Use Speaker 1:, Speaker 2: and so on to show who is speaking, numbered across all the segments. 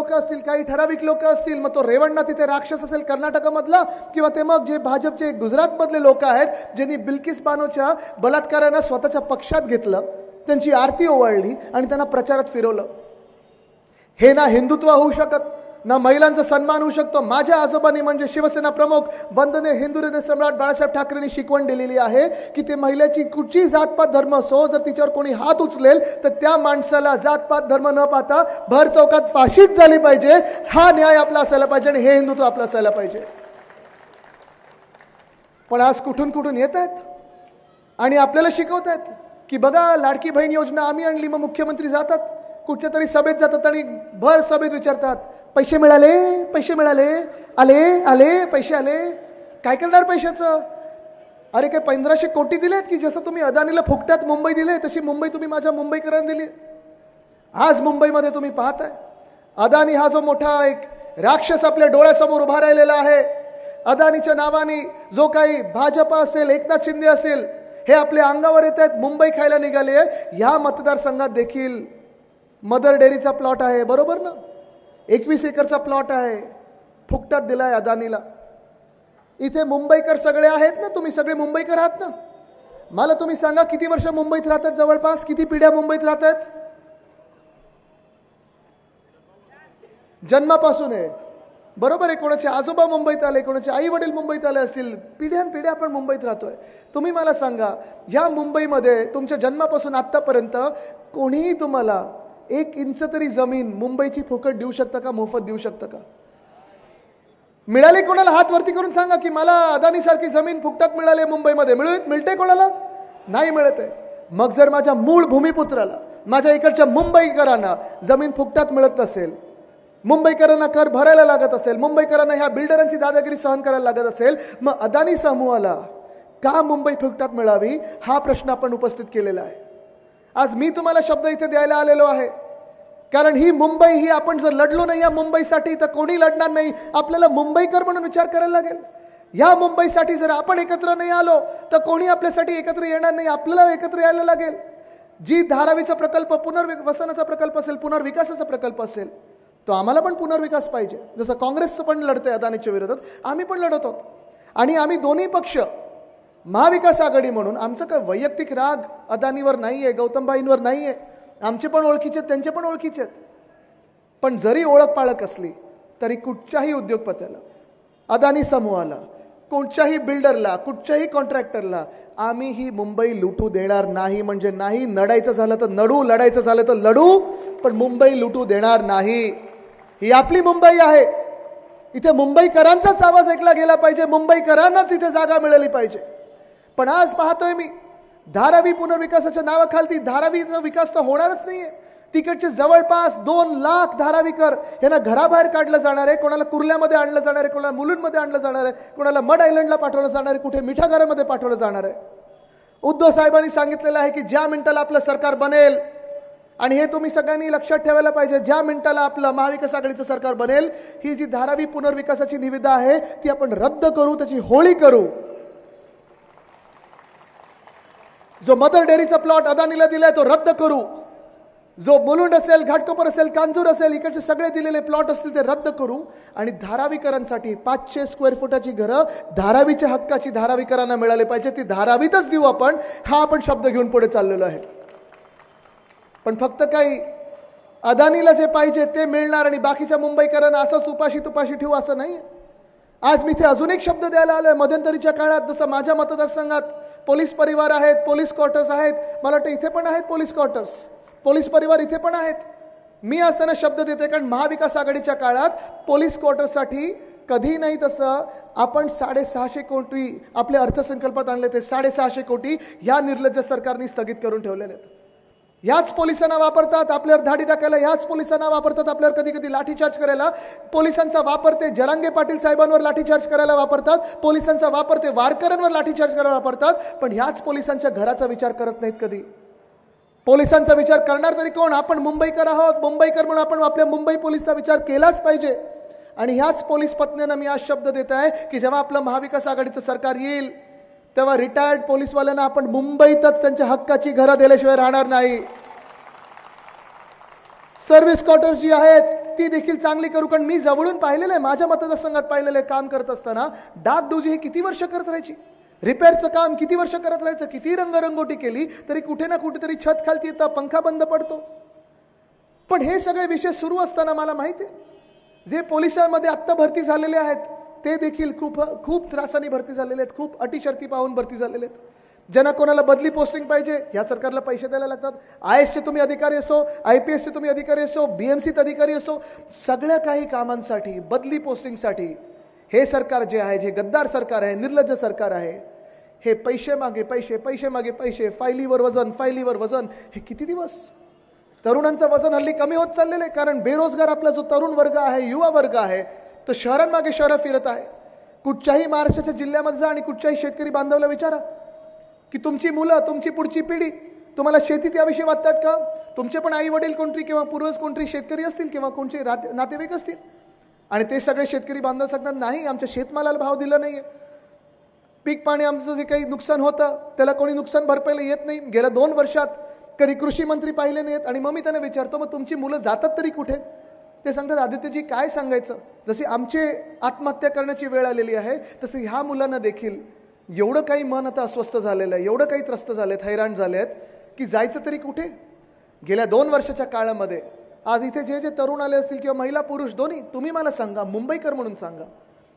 Speaker 1: लोक असतील काही ठराविक लोक असतील मग तो रेवण्णा तिथे राक्षस असेल कर्नाटकामधला किंवा ते मग जे भाजपचे गुजरातमधले लोक आहेत ज्यांनी बिल्किस बानोच्या बलात्कारानं स्वतःच्या पक्षात घेतलं त्यांची आरती ओवाळली आणि त्यांना प्रचारात फिरवलं. हे ना हिंदुत्व होऊ शकत. ना महिलांचा सन्मान होऊ शकतो. माझ्या आजोबांनी म्हणजे शिवसेना प्रमुख वंदने हिंदू हृदय सम्राट बाळासाहेब ठाकरेंनी शिकवण दिलेली आहे की ते महिलेची कुठची जातपात धर्म असो जर तिच्यावर कोणी हात उचलेल तर त्या माणसाला जातपात धर्म न पाहता भर चौकात फाशीच झाली पाहिजे. हा न्याय आपला असायला पाहिजे आणि हे हिंदुत्व आपलं असायला पाहिजे. पण आज कुठून कुठून येत आहेत? आणि आपल्याला शिकवत आहेत की बघा लाडकी बहीण योजना आम्ही आणली मग मुख्यमंत्री जातात. कुठच्या तरी सभेत जातात आणि भर सभेत विचारतात पैसे मिळाले पैसे मिळाले. आले आले पैसे आले. काय करणार पैशाचं? अरे काय पंधराशे कोटी दिलेत की जसं तुम्ही अदानीला फुकट्यात मुंबई दिले तशी मुंबई तुम्ही माझ्या मुंबईकरांना दिली. आज मुंबईमध्ये तुम्ही पाहताय. अदानी हा जो मोठा एक राक्षस आपल्या डोळ्यासमोर उभा राहिलेला आहे. अदानीच्या नावाने जो काही भाजपा असेल एकनाथ शिंदे असेल हे आपल्या अंगावर येत आहेत मुंबई खायला निघाले ह्या मतदारसंघात देखील मदर डेअरीचा प्लॉट आहे बरोबर ना? एकवीस एकरचा प्लॉट आहे. फुकटात दिलाय अदानीला. इथे मुंबईकर सगळे आहेत ना तुम्ही? सगळे मुंबईकर आहात ना? मला तुम्ही सांगा किती वर्ष मुंबईत राहतात जवळपास? किती पिढ्या मुंबईत राहतात? जन्मापासून आहे. बरोबर आहे कोणाचे आजोबा मुंबईत आले कोणाचे आई वडील मुंबईत आले असतील पिढ्यान पिढ्या आपण मुंबईत राहतोय. तुम्ही मला सांगा या मुंबईमध्ये तुमच्या जन्मापासून आत्तापर्यंत कोणीही तुम्हाला एक इंच तरी जमीन मुंबईची फुकट देऊ शकता का मोफत देऊ शकता का? मिळाली कोणाला? हात वरती करून सांगा की मला अदानी सारखी जमीन फुकटात मिळाली मुंबईमध्ये. मिळू मिळते कोणाला? नाही मिळत आहे. मग जर माझ्या मूळ भूमिपुत्राला माझ्या इकडच्या मुंबईकरांना जमीन फुकटात मिळत नसेल मुंबईकरांना कर भरायला लागत असेल मुंबईकरांना ह्या बिल्डरांची दादागिरी सहन करायला लागत असेल मग अदानी समूहाला का मुंबई फुकटात मिळावी? हा प्रश्न आपण उपस्थित केलेला आहे. आज मी तुम्हाला शब्द इथे द्यायला आलेलो आहे. कारण ही मुंबई ही आपण जर लढलो नाही या मुंबईसाठी तर कोणी लढणार नाही? आपल्याला मुंबईकर म्हणून विचार करायला लागेल. या मुंबईसाठी जर आपण एकत्र नाही आलो तर कोणी आपल्यासाठी एकत्र येणार नाही? आपल्याला एकत्र यायला लागेल. जी धारावीचा प्रकल्प पुनर्वसनाचा प्रकल्प असेल पुनर्विकासाचा प्रकल्प असेल तो आम्हाला पण पुनर्विकास पाहिजे. जसं काँग्रेसचं पण लढतंय अदानीच्या विरोधात आम्ही पण लढत आहोत. आणि आम्ही दोन्ही पक्ष महाविकास आघाडी म्हणून आमचं काय वैयक्तिक राग अदानीवर नाही आहे गौतमबाईंवर नाही आहे आमचे पण ओळखीचे आहेत त्यांचे पण ओळखीचे आहेत. पण जरी ओळख पाळख असली तरी कुठच्याही उद्योगपत्याला अदानी समूहाला कोणत्याही बिल्डरला कुठच्याही कॉन्ट्रॅक्टरला आम्ही ही मुंबई लुटू देणार नाही म्हणजे नाही नडायचं झालं तर नडू लढायचं झालं तर लढू पण मुंबई लुटू देणार नाही. ही आपली मुंबई आहे. इथे मुंबईकरांचाच आवाज ऐकला गेला पाहिजे मुंबईकरांनाच इथे जागा मिळाली पाहिजे. पण आज पाहतोय मी धारावी पुनर्विकासाच्या नावाखालती धारावीचा विकास तर होणारच नाहीये. तिकडचे जवळपास दोन लाख धारावीकर यांना घराबाहेर काढलं जाणार आहे कोणाला कुर्ल्यामध्ये आणलं जाणार आहे कोणाला मुलुंडमध्ये आणलं जाणार आहे कोणाला मड आयलंडला पाठवलं जाणार आहे कुठे मिठागारामध्ये पाठवलं जाणार आहे. उद्धव साहेबांनी सांगितलेलं आहे की ज्या मिनिटाला आपलं सरकार बनेल आणि हे तुम्ही सगळ्यांनी लक्षात ठेवायला पाहिजे ज्या मिनिटाला आपलं महाविकास आघाडीचं सरकार बनेल ही जी धारावी पुनर्विकासाची निविदा आहे ती आपण रद्द करू त्याची होळी करू. जो मदर डेअरीचा प्लॉट अदानीला दिलाय तो रद्द करू. जो मुलुंड असेल घाटकोपर असेल कांजूर असेल इकडचे सगळे दिलेले प्लॉट असतील ते रद्द करू. आणि धारावीकरांसाठी पाचशे स्क्वेअर फुटाची घरं धारावीच्या हक्काची धारावीकरांना मिळाले पाहिजे. ती धारावीतच देऊ आपण. हा आपण शब्द घेऊन पुढे चाललेलो आहे. पण फक्त काही अदानीला जे पाहिजे ते मिळणार आणि बाकीच्या मुंबईकरांना असंच उपाशी तुपाशी ठेवू असं नाही आज मी इथे अजून एक शब्द द्यायला आलोय. मध्यंतरीच्या काळात जसं माझ्या मतदारसंघात पोलीस परिवार आहेत पोलीस क्वार्टर्स आहेत. मला वाटतं इथे पण आहेत पोलीस क्वार्टर्स. पोलीस परिवार इथे पण आहेत. मी आज त्यांना शब्द देते कारण महाविकास आघाडीच्या काळात पोलीस क्वार्टर्ससाठी कधी नाही तसं आपण साडेसहाशे कोटी आपल्या अर्थसंकल्पात आणले ते साडेसहाशे कोटी या निर्लज्ज सरकारने स्थगित करून ठेवलेले आहेत. ह्याच पोलिसांना वापरतात आपल्यावर धाडी टाकायला ह्याच पोलिसांना वापरतात आपल्यावर कधी कधी लाठीचार्ज करायला. पोलिसांचा वापर ते जरांगे पाटील साहेबांवर लाठीचार्ज करायला वापरतात पोलिसांचा वापर ते वारकऱ्यांवर लाठीचार्ज करायला वापरतात पण ह्याच पोलिसांच्या घराचा विचार करत नाहीत कधी. पोलिसांचा विचार करणार तरी कोण? आपण मुंबईकर आहोत मुंबईकर म्हणून आपण आपल्या मुंबई पोलिसचा विचार केलाच पाहिजे. आणि ह्याच पोलीस पत्नीनं मी आज शब्द देत आहे की जेव्हा आपलं महाविकास आघाडीचं सरकार येईल तेव्हा रिटायर्ड पोलीसवाल्यांना आपण मुंबईतच त्यांच्या हक्काची घरं दिल्याशिवाय राहणार नाही. सर्व्हिस क्वार्टर्स जी आहेत ती देखील चांगली करू. कारण मी जवळून पाहिलेलं आहे माझ्या मतदारसंघात पाहिलेलं आहे काम करत असताना. डागडुजी हे किती वर्ष करत राहायची? रिपेअरचं काम किती वर्ष करत राहायचं? किती रंगरंगोटी केली? तरी कुठे ना कुठेतरी छत खालती येतं पंखा बंद पडतो. पण हे सगळे विषय सुरू असताना मला माहिती आहे. जे पोलिसांमध्ये आत्ता भरती झालेले आहेत ते देखील खूप खूप त्रासाने भरती झालेले आहेत. खूप अटी शर्ती पाहून भरती झालेले आहेत. ज्यांना कोणाला बदली पोस्टिंग पाहिजे ह्या सरकारला पैसे द्यायला लागतात. आय एसचे तुम्ही अधिकारी असो आय पी एसचे तुम्ही अधिकारी असो बी एम सीत अधिकारी असो सगळ्या काही कामांसाठी बदली पोस्टिंगसाठी हे सरकार जे आहे जे गद्दार सरकार आहे निर्लज्ज सरकार आहे हे पैसे मागे पैसे पैसे मागे पैसे फायलीवर वजन फायलीवर वजन हे किती दिवस? तरुणांचं वजन हल्ली कमी होत चाललेलं आहे कारण बेरोजगार आपला जो तरुण वर्ग आहे युवा वर्ग आहे तर शहरांमागे शहरं फिरत आहे. कुठच्याही महाराष्ट्राच्या जिल्ह्यामध्ये जा आणि कुठच्याही शेतकरी बांधवला विचारा की तुमची मुलं तुमची पुढची पिढी तुम्हाला शेतीत याविषयी वाटतात का? तुमचे पण आई वडील कोणतरी किंवा पूर्वज कोणतरी शेतकरी असतील किंवा कोणते रात- नातेवाईक असतील? आणि ते सगळे शेतकरी बांधव सांगतात नाही आमच्या शेतमालाला भाव दिला नाही आहे पीक पाणी आमचं जे काही नुकसान होतं त्याला कोणी नुकसान भरपाईला येत नाही. गेल्या दोन वर्षात कधी कृषी मंत्री पाहिले नाहीत आणि मग मी त्यांना विचारतो मग तुमची मुलं जातात तरी कुठे? ते सांगतात आदित्यजी काय सांगायचं? जशी आमचे आत्महत्या करण्याची वेळ आलेली आहे तसं ह्या मुलांना देखील एवढं काही मन आता अस्वस्थ झालेलं आहे एवढं काही त्रस्त झाले आहेत हैराण झाले आहेत की जायचं तरी कुठे? गेल्या दोन वर्षाच्या काळामध्ये आज इथे जे जे तरुण आले असतील किंवा महिला पुरुष दोन्ही तुम्ही मला सांगा मुंबईकर म्हणून सांगा.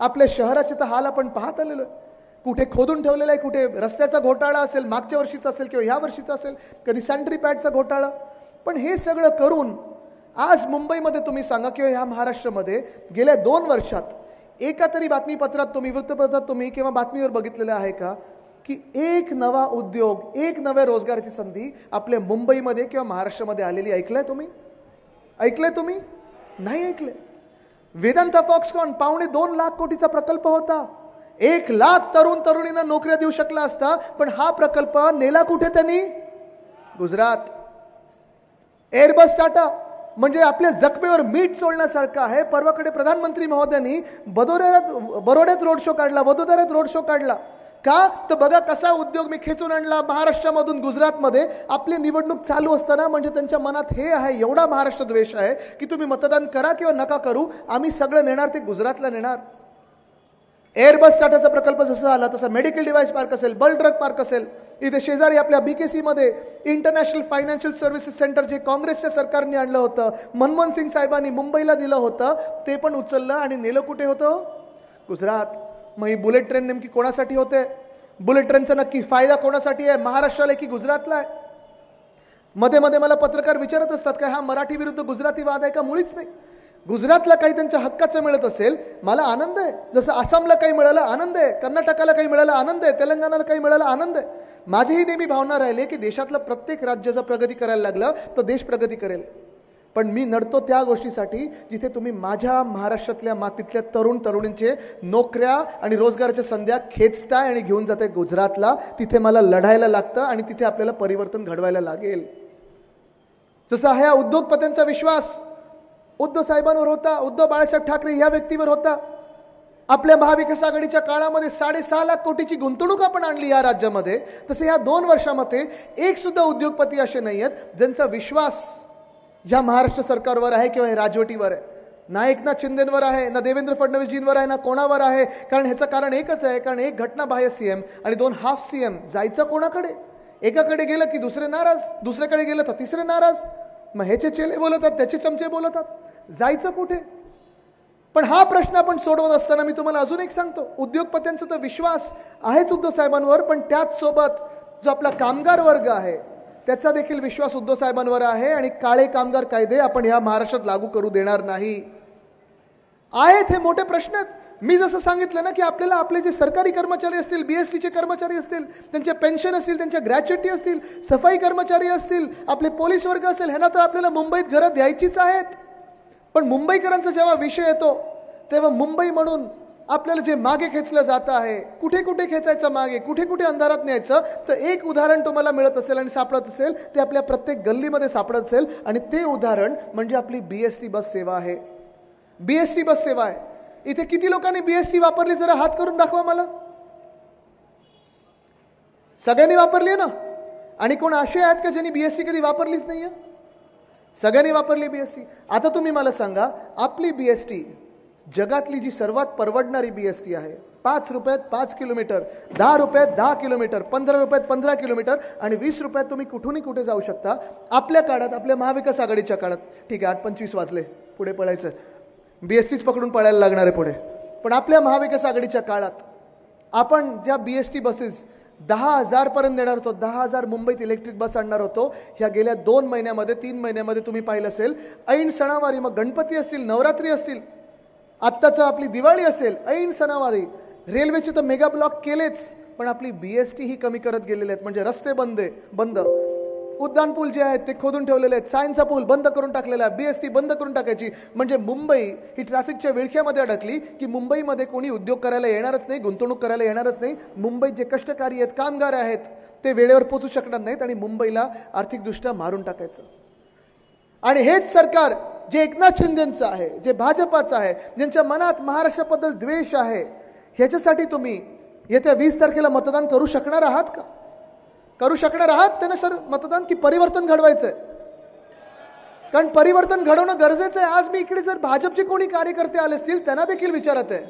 Speaker 1: आपल्या शहराचे तर हाल आपण पाहत आलेलो आहे. कुठे खोदून ठेवलेलं आहे कुठे रस्त्याचा घोटाळा असेल मागच्या वर्षीचा असेल किंवा ह्या वर्षीचा असेल कधी सॅनिटरी पॅडचा घोटाळा. पण हे सगळं करून आज मुंबईमध्ये तुम्ही सांगा किंवा ह्या महाराष्ट्रामध्ये गेल्या दोन वर्षात एका तरी बातमीपत्रात तुम्ही वृत्तपत्रात तुम्ही किंवा बातमीवर बघितलेलं आहे का की एक नवा उद्योग एक नव्या रोजगाराची संधी आपल्या मुंबईमध्ये किंवा महाराष्ट्रामध्ये आलेली ऐकलंय तुम्ही? ऐकलंय तुम्ही? नाही ऐकले वेदांता फॉक्सकॉन पावणे दोन लाख कोटीचा प्रकल्प होता. एक लाख तरुण तरुणींना नोकऱ्या देऊ शकला असता पण हा प्रकल्प नेला कुठे त्यांनी? गुजरात. एअरबस टाटा. म्हणजे आपल्या जखमेवर मीठ चोळण्यासारखं आहे. परवाकडे प्रधानमंत्री महोदयांनी बडोद्यात बरोड्यात रोड शो काढला वदोदऱ्यात रोड शो काढला. का? तर बघा कसा उद्योग मी खेचून आणला. महाराष्ट्रामधून गुजरातमध्ये आपली निवडणूक चालू असताना म्हणजे त्यांच्या मनात हे आहे एवढा महाराष्ट्र द्वेष आहे की तुम्ही मतदान करा किंवा नका करू आम्ही सगळं नेणार ते गुजरातला नेणार. एअरबस टाटाचा प्रकल्प जसा आला तसा मेडिकल डिव्हाइस पार्क असेल बल ड्रग पार्क असेल. इथे शेजारी आपल्या बी के सीमध्ये इंटरनॅशनल फायनान्शियल सर्व्हिसेस सेंटर जे काँग्रेसच्या सरकारने आणलं होतं मनमोहन सिंग साहेबांनी मुंबईला दिलं होतं ते पण उचललं आणि नेलं कुठे होतं? गुजरात. मग ही बुलेट ट्रेन नेमकी कोणासाठी होते? बुलेट ट्रेनचा नक्की फायदा कोणासाठी आहे? महाराष्ट्राला की गुजरातला आहे? मध्ये मध्ये मला पत्रकार विचारत असतात का हा मराठी विरुद्ध गुजराती वाद आहे का? मुळीच नाही. गुजरातला काही त्यांच्या हक्काचं मिळत असेल मला आनंद आहे. जसं आसामला काही मिळालं आनंद आहे. कर्नाटकाला काही मिळालं आनंद आहे. तेलंगणाला काही मिळालं आनंद आहे. माझीही नेहमी भावना राहिली की देशातलं प्रत्येक राज्य जर प्रगती करायला लागलं तर देश प्रगती करेल. पण मी नडतो त्या गोष्टीसाठी जिथे तुम्ही माझ्या महाराष्ट्रातल्या मातीतल्या तरुण तरुणींचे नोकऱ्या आणि रोजगाराच्या संध्या खेचताय आणि घेऊन जाते गुजरातला तिथे मला लढायला लागतं आणि तिथे आपल्याला परिवर्तन घडवायला लागेल. जसा ह्या उद्योगपत्यांचा विश्वास उद्धव साहेबांवर होता उद्धव बाळासाहेब ठाकरे या व्यक्तीवर होता. आपल्या महाविकास आघाडीच्या काळामध्ये साडेसहा लाख कोटीची गुंतवणूक आपण आणली या राज्यामध्ये. तसे ह्या दोन वर्षामध्ये एक सुद्धा उद्योगपती असे नाही आहेत ज्यांचा विश्वास ज्या महाराष्ट्र सरकारवर आहे किंवा हे राजवटीवर आहे. ना एकनाथ शिंदेवर आहे ना देवेंद्र फडणवीसजींवर आहे ना कोणावर आहे. कारण ह्याचं कारण एकच आहे कारण एक घटना बाह्य सीएम आणि दोन हाफ सीएम जायचं कोणाकडे? एकाकडे गेलं की दुसरे नाराज दुसऱ्याकडे गेलं तर तिसरे नाराज. मग ह्याचे चेले बोलतात त्याचे चमचे बोलतात. जायचं कुठे? पण हा प्रश्न आपण सोडवत असताना मी तुम्हाला अजून एक सांगतो. उद्योगपत्यांचा तर विश्वास आहेच उद्धव साहेबांवर पण त्याचसोबत जो आपला कामगार वर्ग आहे त्याचा देखील विश्वास उद्धव साहेबांवर आहे आणि काळे कामगार कायदे आपण ह्या महाराष्ट्रात लागू करू देणार नाही. आहेत हे मोठे प्रश्न आहेत. मी जसं सांगितलं ना की आपल्याला आपले जे सरकारी कर्मचारी असतील बीएसटीचे कर्मचारी असतील त्यांचे पेन्शन असतील त्यांच्या ग्रॅच्युटी असतील सफाई कर्मचारी असतील आपले पोलीस वर्ग असेल ह्यांना तर आपल्याला मुंबईत घरं द्यायचीच आहेत. पण मुंबईकरांचा जेव्हा विषय येतो तेव्हा मुंबई म्हणून आपल्याला जे मागे खेचलं जात आहे कुठे कुठे खेचायचं मागे कुठे कुठे अंधारात न्यायचं तर एक उदाहरण तुम्हाला मिळत असेल आणि सापडत असेल ते आपल्या प्रत्येक गल्लीमध्ये सापडत असेल आणि ते उदाहरण म्हणजे आपली बी एस टी बस सेवा आहे. बी एस टी बस सेवा आहे. इथे किती लोकांनी बी एस टी वापरली जरा हात करून दाखवा मला. सगळ्यांनी वापरली आहे ना? आणि कोण असे आहेत का ज्यांनी बी एस टी कधी वापरलीच नाही आहे सगळ्यांनी वापरली बी एस टी आता तुम्ही मला सांगा आपली बी एस टी जगातली जी सर्वात परवडणारी बी एस टी आहे पाच रुपयात पाच किलोमीटर दहा रुपयात दहा किलोमीटर पंधरा रुपयात पंधरा किलोमीटर आणि वीस रुपयात तुम्ही कुठूनही कुठे जाऊ शकता आपल्या काळात आपल्या महाविकास आघाडीच्या काळात. ठीक आहे आठ पंचवीस वाजले पुढे पळायचं. बी एस टीच पकडून पळायला लागणार आहे पुढे. पण आपल्या महाविकास आघाडीच्या काळात आपण ज्या बी एस टी बसेस दहा हजारपर्यंत देणार होतो. दहा हजार मुंबईत इलेक्ट्रिक बस आणणार होतो. ह्या गेल्या दोन महिन्यामध्ये तीन महिन्यामध्ये तुम्ही पाहिलं असेल ऐन सणावारी मग गणपती असतील नवरात्री असतील आत्ताचं आपली दिवाळी असेल ऐन सणावारी. रेल्वेचे तर मेगा ब्लॉक केलेच पण आपली बी एस टी ही कमी करत गेलेले आहेत. म्हणजे रस्ते बंद आहे बंद. उद्यान पूल जे आहेत ते खोदून ठेवलेले आहेत. सायन्सचा पूल बंद करून टाकलेला आहे. बीएसटी बंद करून टाकायची. म्हणजे मुंबई ही ट्रॅफिकच्या विळख्यामध्ये अडकली की मुंबईमध्ये कोणी उद्योग करायला येणारच नाही गुंतवणूक करायला येणारच नाही. मुंबईत जे कष्टकारी आहेत कामगार आहेत ते वेळेवर पोचू शकणार नाहीत आणि मुंबईला आर्थिकदृष्ट्या मारून टाकायचं. आणि हेच सरकार जे एकनाथ शिंदेचं आहे जे भाजपाचं आहे ज्यांच्या मनात महाराष्ट्राबद्दल द्वेष आहे ह्याच्यासाठी तुम्ही येत्या वीस तारखेला मतदान करू शकणार आहात का? करू शकणार आहात? त्यांना सर मतदान की परिवर्तन घडवायचं कारण परिवर्तन घडवणं गरजेचं आहे. आज मी इकडे जर भाजपचे कोणी कार्यकर्ते आले असतील त्यांना देखील विचारत आहे.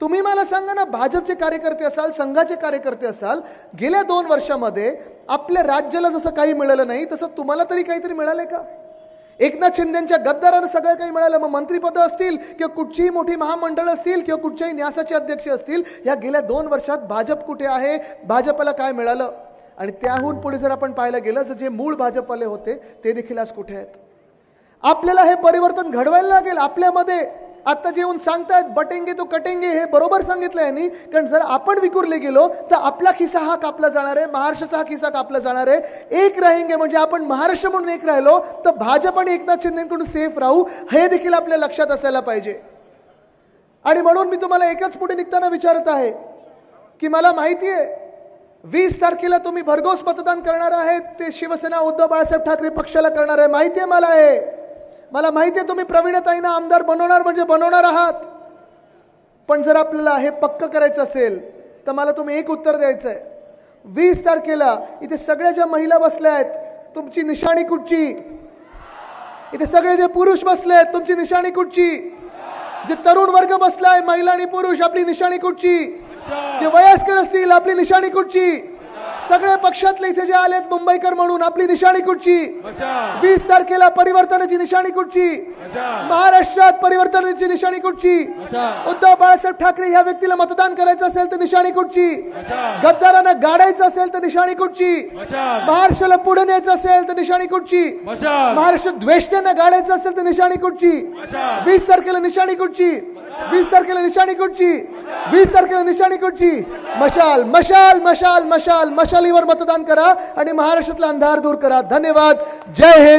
Speaker 1: तुम्ही मला सांगा ना भाजपचे कार्यकर्ते असाल संघाचे कार्यकर्ते असाल गेल्या दोन वर्षामध्ये आपल्या राज्याला जसं काही मिळालं नाही तसं तुम्हाला तरी काहीतरी मिळालंय का? एकनाथ शिंदेच्या गद्दारानं सगळं काही मिळालं. मग मंत्रीपद असतील किंवा कुठचीही मोठी महामंडळ असतील किंवा कुठच्याही न्यासाचे अध्यक्ष असतील या गेल्या दोन वर्षात भाजप कुठे आहे? भाजपला काय मिळालं? आणि त्याहून पुढे जर आपण पाहायला गेलं तर जे मूळ भाजपवाले होते ते देखील आज कुठे आहेत? आपल्याला हे परिवर्तन घडवायला लागेल आपल्यामध्ये. आता जे येऊन सांगतायत बटेंगे तो कटेंगे हे बरोबर सांगितलं यांनी. कारण जर आपण विकुरले गेलो तर आपला खिसा हा कापला जाणार आहे महाराष्ट्राचा हा खिसा कापला जाणार आहे. एक राहिंगे म्हणजे आपण महाराष्ट्र म्हणून एक राहिलो तर भाजप आणि एकनाथ शिंदेकडून सेफ राहू हे देखील आपल्या लक्षात असायला पाहिजे. आणि म्हणून मी तुम्हाला एकच पुढे निघताना विचारत आहे की मला माहिती आहे वीस तारखेला तुम्ही भरघोस मतदान करणार आहेत. ते शिवसेना उद्धव बाळासाहेब ठाकरे पक्षाला करणार आहे. माहिती आहे मला हे? मला माहिती आहे तुम्ही प्रवीणताईंना आमदार बनवणार म्हणजे बनवणार आहात. पण जर आपल्याला हे पक्क करायचं असेल तर मला तुम्ही एक उत्तर द्यायचं आहे वीस तारखेला इथे सगळ्या ज्या महिला बसल्या आहेत तुमची निशाणी कुठची? इथे सगळे जे पुरुष बसले आहेत तुमची निशाणी कुठची? जे तरुण वर्ग बसलाय महिला आणि पुरुष आपली निशाणी कुठची? जे वयस्कर असतील आपली निशाणी कुठची? सगळ्या पक्षातले इथे जे आलेत मुंबईकर म्हणून आपली निशाणी कुठची? वीस तारखेला परिवर्तनाची निशाणी कुठची? महाराष्ट्रात परिवर्तनाची निशाणी कुठची? उद्धव बाळासाहेब ठाकरे या व्यक्तीला मतदान करायचं असेल तर निशाणी कुठची? गद्दारांना गाडायचं असेल तर निशाणी कुठची? महाराष्ट्राला पुढे न्यायचं असेल तर निशाणी कुठची? महाराष्ट्र द्वेष्ट्यांना गाडायचं असेल तर निशाणी कुठची? वीस तारखेला निशाणी कुठची? वीस तारखेला निशाणी कुठची वीस तारखेला निशाणी कुठची मशाल मशाल मशाल मशाल मशालीवर मतदान करा आणि महाराष्ट्रातला अंधार दूर करा. धन्यवाद. जय हिंद.